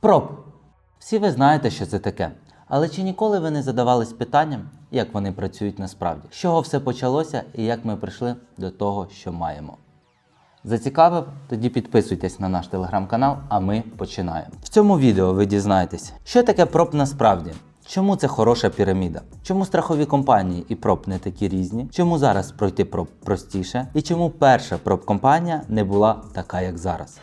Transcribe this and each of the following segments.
Проб. Всі ви знаєте, що це таке. Але чи ніколи ви не задавались питанням, як вони працюють насправді? З чого все почалося і як ми прийшли до того, що маємо? Зацікавив? Тоді підписуйтесь на наш телеграм-канал, а ми починаємо. В цьому відео ви дізнаєтесь, що таке проб насправді. Чому це хороша піраміда? Чому страхові компанії і проб не такі різні? Чому зараз пройти проб простіше? І чому перша проб компанія не була така, як зараз?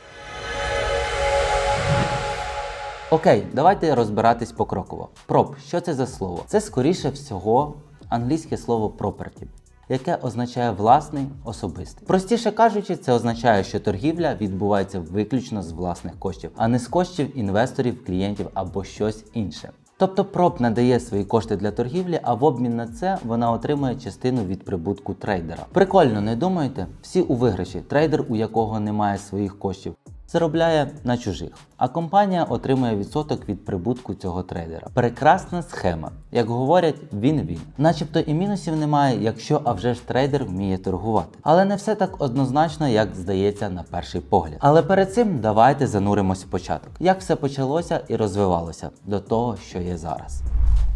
Окей, давайте розбиратись покроково. Проб, що це за слово? Це скоріше всього англійське слово property, яке означає власний, особистий. Простіше кажучи, це означає, що торгівля відбувається виключно з власних коштів, а не з коштів інвесторів, клієнтів або щось інше. Тобто проб надає свої кошти для торгівлі, а в обмін на це вона отримує частину від прибутку трейдера. Прикольно, не думаєте? Всі у виграші. Трейдер, у якого немає своїх коштів, заробляє на чужих, а компанія отримує відсоток від прибутку цього трейдера. Прекрасна схема. Як говорять, він-він. Начебто і мінусів немає, якщо а вже ж трейдер вміє торгувати. Але не все так однозначно, як здається на перший погляд. Але перед цим давайте зануримось в початок. Як все почалося і розвивалося до того, що є зараз.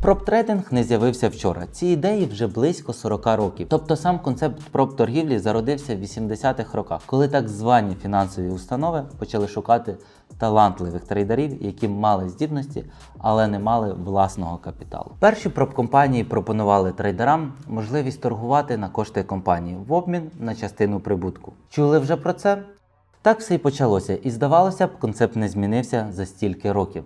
Проб-трейдинг не з'явився вчора. Ці ідеї вже близько 40 років. Тобто сам концепт проб-торгівлі зародився в 80-х роках, коли так звані фінансові установи почали шукати талантливих трейдерів, які мали здібності, але не мали власного капіталу. Перші проб-компанії пропонували трейдерам можливість торгувати на кошти компанії в обмін на частину прибутку. Чули вже про це? Так все і почалося, і здавалося б, концепт не змінився за стільки років.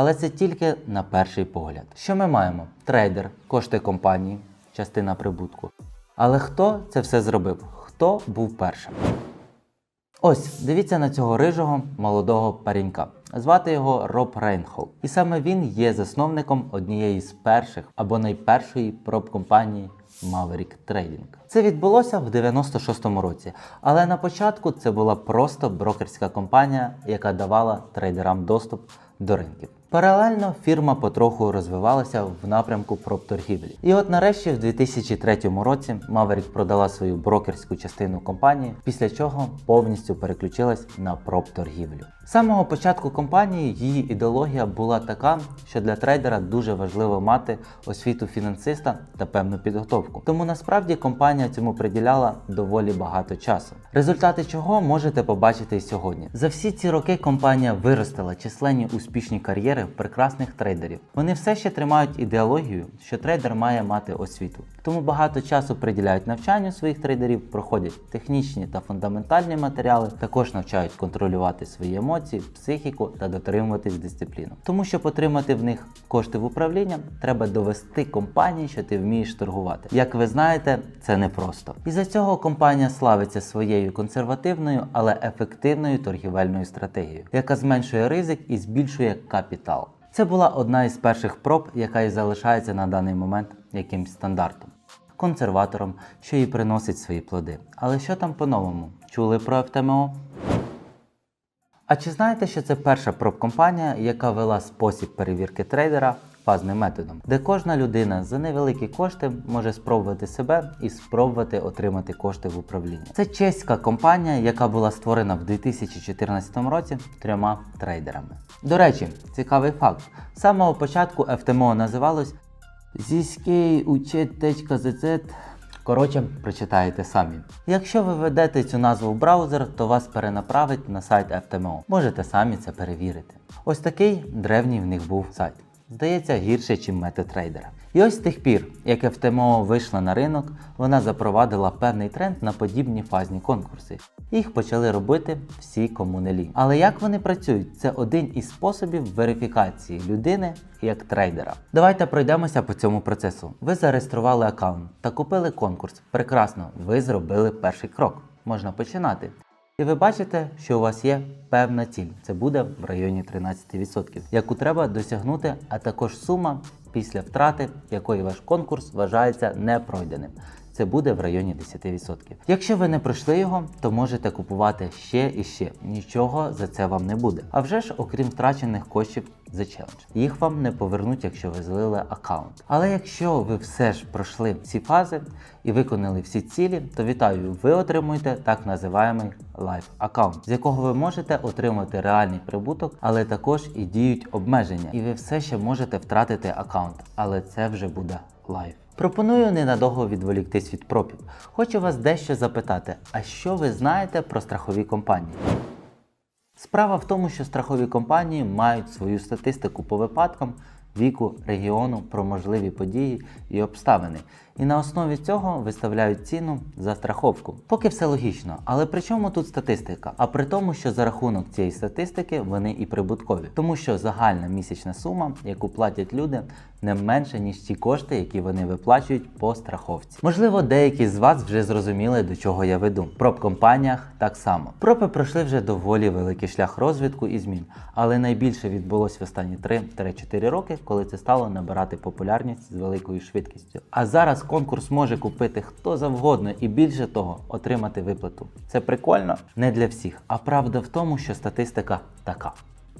Але це тільки на перший погляд. Що ми маємо? Трейдер, кошти компанії, частина прибутку. Але хто це все зробив? Хто був першим? Ось, дивіться на цього рижого молодого паренька. Звати його Роб Рейнхол. І саме він є засновником однієї з перших або найпершої проб-компанії Maverick Trading. Це відбулося в 96-му році, але на початку це була просто брокерська компанія, яка давала трейдерам доступ до ринків. Паралельно фірма потроху розвивалася в напрямку проб-торгівлі. І от нарешті в 2003 році Maverick продала свою брокерську частину компанії, після чого повністю переключилась на проб-торгівлю. З самого початку компанії її ідеологія була така, що для трейдера дуже важливо мати освіту фінансиста та певну підготовку. Тому насправді компанія цьому приділяла доволі багато часу. Результати чого можете побачити і сьогодні. За всі ці роки компанія виростила численні успішні кар'єри прекрасних трейдерів. Вони все ще тримають ідеологію, що трейдер має мати освіту. Тому багато часу приділяють навчанню своїх трейдерів, проходять технічні та фундаментальні матеріали, також навчають контролювати свої емоції, психіку та дотримуватись дисципліну. Тому щоб отримати в них кошти в управління, треба довести компанії, що ти вмієш торгувати. Як ви знаєте, це непросто. І за цього компанія славиться своєю консервативною, але ефективною торгівельною стратегією, яка зменшує ризик і збільшує капітал. Це була одна із перших проб, яка і залишається на даний момент якимсь стандартом, консерватором, що і приносить свої плоди. Але що там по-новому? Чули про ФТМО? А чи знаєте, що це перша проб-компанія, яка вела спосіб перевірки трейдера фазним методом, де кожна людина за невеликі кошти може спробувати себе і спробувати отримати кошти в управлінні? Це чеська компанія, яка була створена в 2014 році трьома трейдерами. До речі, цікавий факт: з самого початку FTMO називалось ziskeiuchet.zz Коротше, прочитаєте самі. Якщо ви введете цю назву в браузер, то вас перенаправить на сайт FTMO. Можете самі це перевірити. Ось такий древній в них був сайт. Здається, гірше, ніж метатрейдера. І ось з тих пір, як FTMO вийшла на ринок, вона запровадила певний тренд на подібні фазні конкурси. Їх почали робити всі, кому не лінь. Але як вони працюють? Це один із способів верифікації людини як трейдера. Давайте пройдемося по цьому процесу. Ви зареєстрували аккаунт та купили конкурс. Прекрасно, ви зробили перший крок. Можна починати. І ви бачите, що у вас є певна ціль. Це буде в районі 13%, яку треба досягнути, а також сума після втрати, якої ваш конкурс вважається непройденим. це буде в районі 10%. Якщо ви не пройшли його, то можете купувати ще і ще. Нічого за це вам не буде. А вже ж, окрім втрачених коштів за челендж. Їх вам не повернуть, якщо ви злили аккаунт. Але якщо ви все ж пройшли ці фази і виконали всі цілі, то вітаю, ви отримуєте так називаємий лайф аккаунт, з якого ви можете отримати реальний прибуток, але також і діють обмеження, і ви все ще можете втратити аккаунт, але це вже буде лайф. Пропоную ненадовго відволіктись від пропів. Хочу вас дещо запитати, а що ви знаєте про страхові компанії? Справа в тому, що страхові компанії мають свою статистику по випадкам віку, регіону, про можливі події і обставини, і на основі цього виставляють ціну за страховку. Поки все логічно, але при чому тут статистика? А при тому, що за рахунок цієї статистики вони і прибуткові, тому що загальна місячна сума, яку платять люди, не менше ніж ті кошти, які вони виплачують по страховці. Можливо, деякі з вас вже зрозуміли, до чого я веду. Проб компаніях так само. Пропи пройшли вже доволі великий шлях розвитку і змін, але найбільше відбулось в останні 3-4 роки, коли це стало набирати популярність з великою швидкістю. А зараз конкурс може купити хто завгодно і більше того отримати виплату. Це прикольно не для всіх. А правда в тому, що статистика така.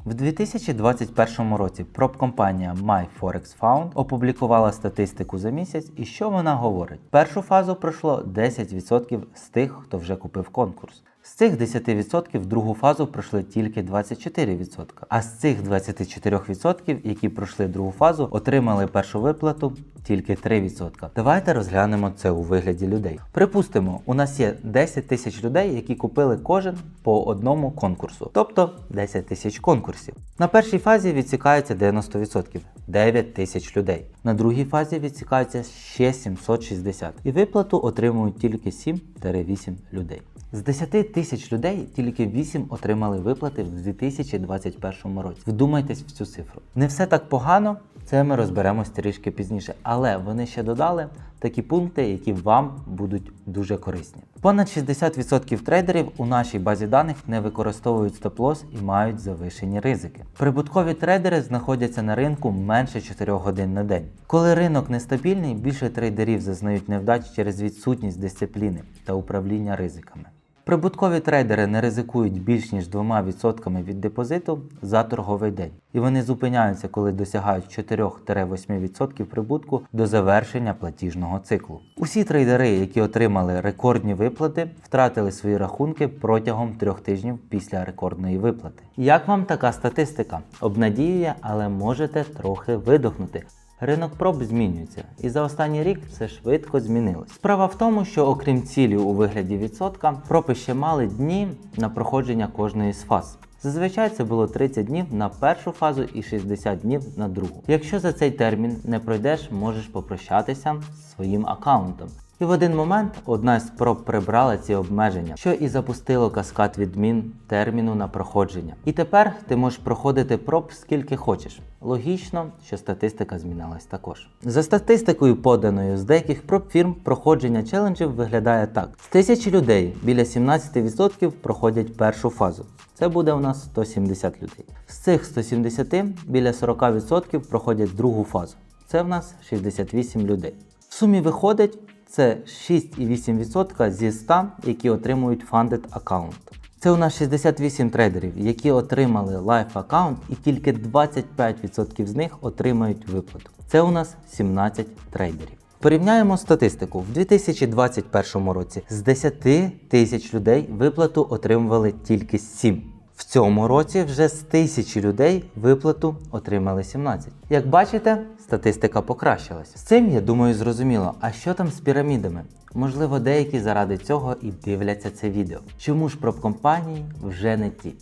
В 2021 році проб-компанія MyForexFound опублікувала статистику за місяць, і що вона говорить? Першу фазу пройшло 10% з тих, хто вже купив конкурс. З цих 10% другу фазу пройшли тільки 24%. А з цих 24%, які пройшли другу фазу, отримали першу виплату тільки 3%. Давайте розглянемо це у вигляді людей. Припустимо, у нас є 10 тисяч людей, які купили кожен по одному конкурсу, тобто 10 тисяч конкурсів. На першій фазі відсікається 90%, 9 тисяч людей. На другій фазі відсікається ще 760 і виплату отримують тільки 7-8 людей. З 10 тисяч людей тільки 8 отримали виплати в 2021 році. Вдумайтесь в цю цифру. Не все так погано, це ми розберемось трішки пізніше, але вони ще додали такі пункти, які вам будуть дуже корисні. Понад 60% трейдерів у нашій базі даних не використовують стоп-лосс і мають завишені ризики. Прибуткові трейдери знаходяться на ринку менше 4 годин на день. Коли ринок нестабільний, більше трейдерів зазнають невдач через відсутність дисципліни та управління ризиками. Прибуткові трейдери не ризикують більш ніж 2% від депозиту за торговий день, і вони зупиняються, коли досягають 4-8% прибутку до завершення платіжного циклу. Усі трейдери, які отримали рекордні виплати, втратили свої рахунки протягом трьох тижнів після рекордної виплати. Як вам така статистика? Обнадіює, але можете трохи видохнути. Ринок проб змінюється, і за останній рік все швидко змінилось. Справа в тому, що окрім цілі у вигляді відсотка, пропи ще мали дні на проходження кожної з фаз. Зазвичай це було 30 днів на першу фазу і 60 днів на другу. Якщо за цей термін не пройдеш, можеш попрощатися з своїм аккаунтом. І в один момент одна з спроб прибрала ці обмеження, що і запустило каскад відмін терміну на проходження. І тепер ти можеш проходити проб скільки хочеш. Логічно, що статистика змінилась також. За статистикою, поданою з деяких проб фірм, проходження челенджів виглядає так: з тисячі людей біля 17% проходять першу фазу. Це буде у нас 170 людей. З цих 170 біля 40% проходять другу фазу. Це в нас 68 людей. В сумі виходить це 6,8% зі 100, які отримують funded аккаунт. Це у нас 68 трейдерів, які отримали лайф аккаунт, і тільки 25% з них отримають виплату. Це у нас 17 трейдерів. Порівняємо статистику. В 2021 році з 10 тисяч людей виплату отримували тільки 7. В цьому році вже з тисячі людей виплату отримали 17. Як бачите, статистика покращилась. З цим, я думаю, зрозуміло. А що там з пірамідами? Можливо, деякі заради цього і дивляться це відео. Чому ж проб-компанії вже не ті?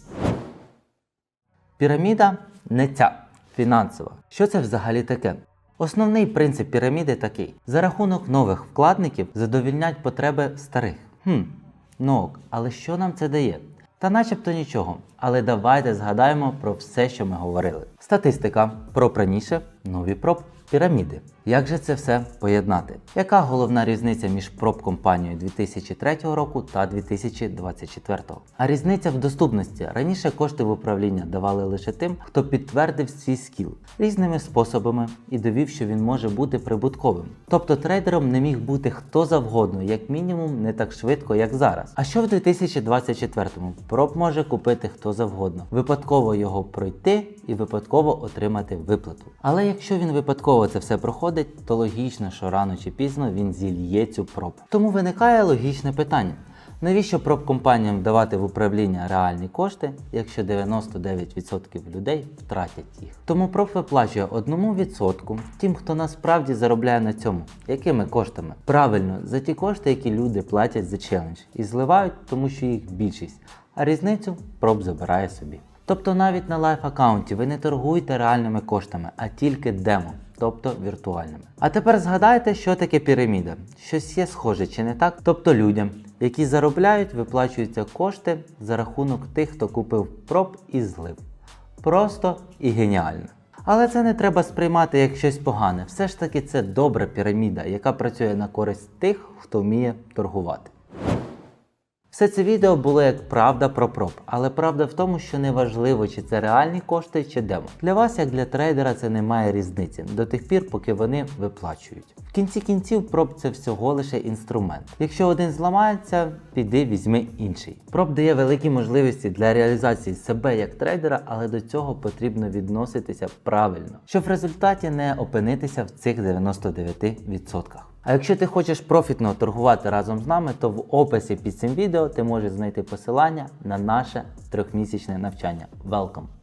Піраміда не ця фінансова. Що це взагалі таке? Основний принцип піраміди такий: за рахунок нових вкладників задовільнять потреби старих. Хм, ну ок, але що нам це дає? Та начебто нічого. Але давайте згадаємо про все, що ми говорили. Статистика про раніше нові проб піраміди. Як же це все поєднати? Яка головна різниця між проб компанією 2003 року та 2024? А різниця в доступності. Раніше кошти в управління давали лише тим, хто підтвердив свій скіл різними способами і довів, що він може бути прибутковим. Тобто трейдером не міг бути хто завгодно, як мінімум, не так швидко, як зараз. А що в 2024-му? Проб може купити хто завгодно, випадково його пройти і випадково отримати виплату. Але якщо він випадково це все проходить, то логічно, що рано чи пізно він зільє цю пробу. Тому виникає логічне питання. Навіщо пробкомпаніям давати в управління реальні кошти, якщо 99% людей втратять їх? Тому проб виплачує одному відсотку тим, хто насправді заробляє на цьому. Якими коштами? Правильно, за ті кошти, які люди платять за челендж, і зливають, тому що їх більшість, а різницю проб забирає собі. Тобто навіть на лайф аккаунті ви не торгуєте реальними коштами, а тільки демо, тобто віртуальними. А тепер згадайте, що таке піраміда. Щось є схоже чи не так? Тобто людям, які заробляють, виплачуються кошти за рахунок тих, хто купив проб і злив. Просто і геніально. Але це не треба сприймати як щось погане. Все ж таки це добра піраміда, яка працює на користь тих, хто вміє торгувати. Все це відео було як правда про проб, але правда в тому, що не важливо, чи це реальні кошти, чи демо. Для вас, як для трейдера, це не має різниці до тих пір, поки вони виплачують. В кінці кінців проб це всього лише інструмент. Якщо один зламається, піди візьми інший. Проб дає великі можливості для реалізації себе як трейдера, але до цього потрібно відноситися правильно, щоб в результаті не опинитися в цих 99%. А якщо ти хочеш профітно торгувати разом з нами, то в описі під цим відео ти можеш знайти посилання на наше трьохмісячне навчання. Welcome!